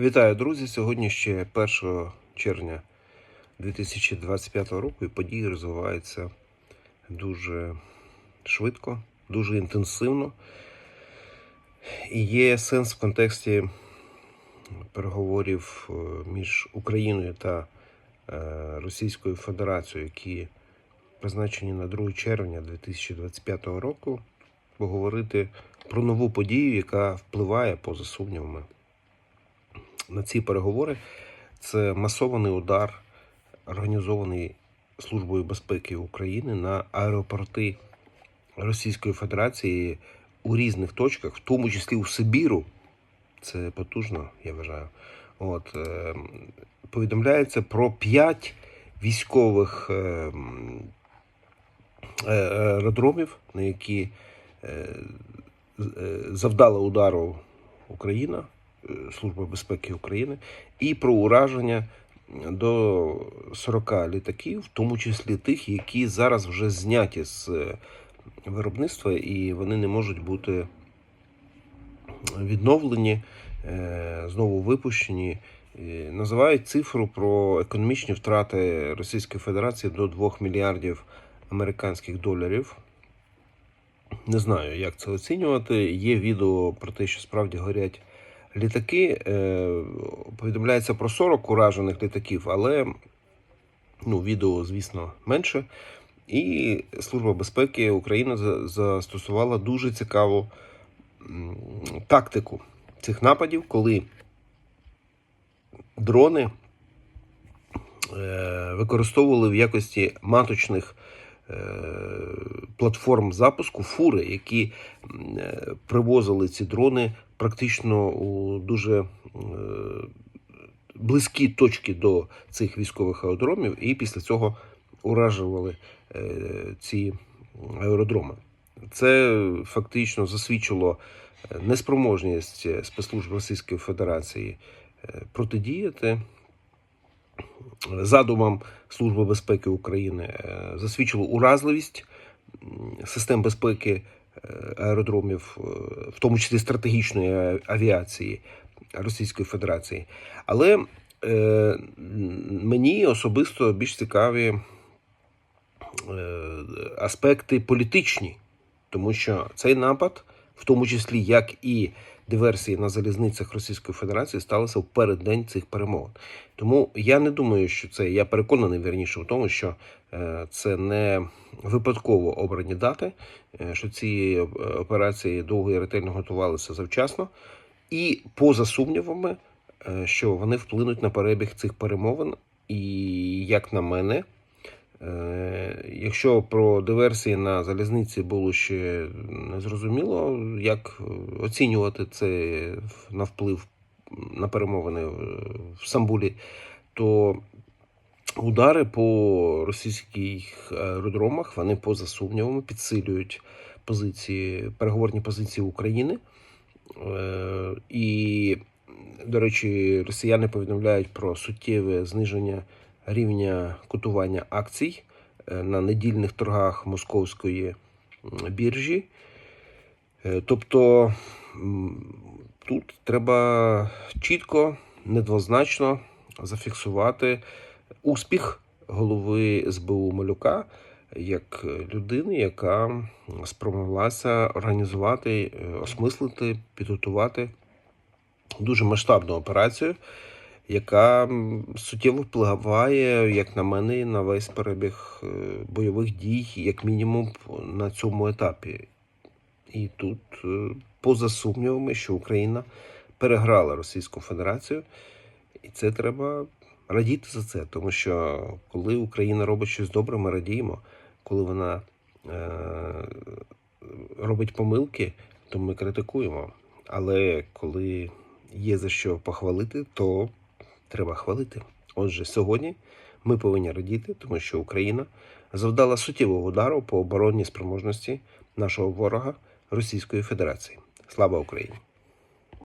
Вітаю, друзі! Сьогодні ще 1 червня 2025 року і події розвиваються дуже швидко, дуже інтенсивно. І є сенс в контексті переговорів е, між Україною та е, Російською Федерацією, які призначені на 2 червня 2025 року, поговорити про нову подію, яка впливає поза сумнівами на ці переговори. Це масований удар, організований Службою безпеки України на аеропорти Російської Федерації у різних точках, в тому числі у Сибіру. Це потужно, я вважаю. От, е, повідомляється про п'ять військових е, е, аеродромів, на які завдала удару Україна, е, Служба безпеки України, і про ураження до 40 літаків, в тому числі тих, які зараз вже зняті з е, виробництва, і вони не можуть бути відновлені, е, знову випущені. Називають цифру про економічні втрати Російської Федерації до 2 мільярдів американських доларів. Не знаю, як це оцінювати. Є відео про те, що справді горять літаки. Е, повідомляється про 40 уражених літаків, але ну, відео, звісно, менше. І Служба безпеки України застосувала дуже цікаву тактику цих нападів, коли дрони е, використовували в якості маточних платформ запуску фури, які е, привозили ці дрони практично у дуже е, близькі точки до цих військових аеродромів, і після цього уражували е, ці аеродроми. Це фактично засвідчило е, неспроможність е, спецслужб Російської Федерації е, протидіяти задумам Служби безпеки України, е, засвідчило уразливість систем безпеки е, аеродромів, е, в тому числі стратегічної авіації Російської Федерації. Але мені особисто більш цікаві аспекти політичні, тому що цей напад, в тому числі як і диверсії на залізницях Російської Федерації, сталися в переддень цих перемовин. Тому я не думаю, що це я переконаний вірніше в тому, що е, це не випадково обрані дати, е, що ці е, операції довго і ретельно готувалися завчасно, і поза сумнівами, що вони вплинуть на перебіг цих перемовин. І як на мене, Якщо про диверсії на залізниці було ще не зрозуміло, як оцінювати це на вплив на перемовини в Стамбулі, то удари по російських аеродромах вони поза сумнівами підсилюють позиції, переговорні позиції України. Е, І, до речі, росіяни повідомляють про суттєве зниження рівня котування акцій е, на недільних торгах московської біржі. Е, Тобто тут треба чітко, недвозначно зафіксувати успіх голови СБУ Малюка як людини, яка спромоглася організувати, е, осмислити, підготувати дуже масштабну операцію, яка суттєво впливає, як на мене, на весь перебіг е, бойових дій, як мінімум на цьому етапі. І тут, е, поза сумнівами, що Україна переграла Російську Федерацію, і це треба радіти за це, тому що коли Україна робить щось добре, ми радіємо. Коли вона е, робить помилки, то ми критикуємо. Але коли є за що похвалити, то треба хвалити. Отже, сьогодні ми повинні радіти, тому що Україна завдала суттєвого удару по оборонній спроможності нашого ворога Російської Федерації. Слава Україні!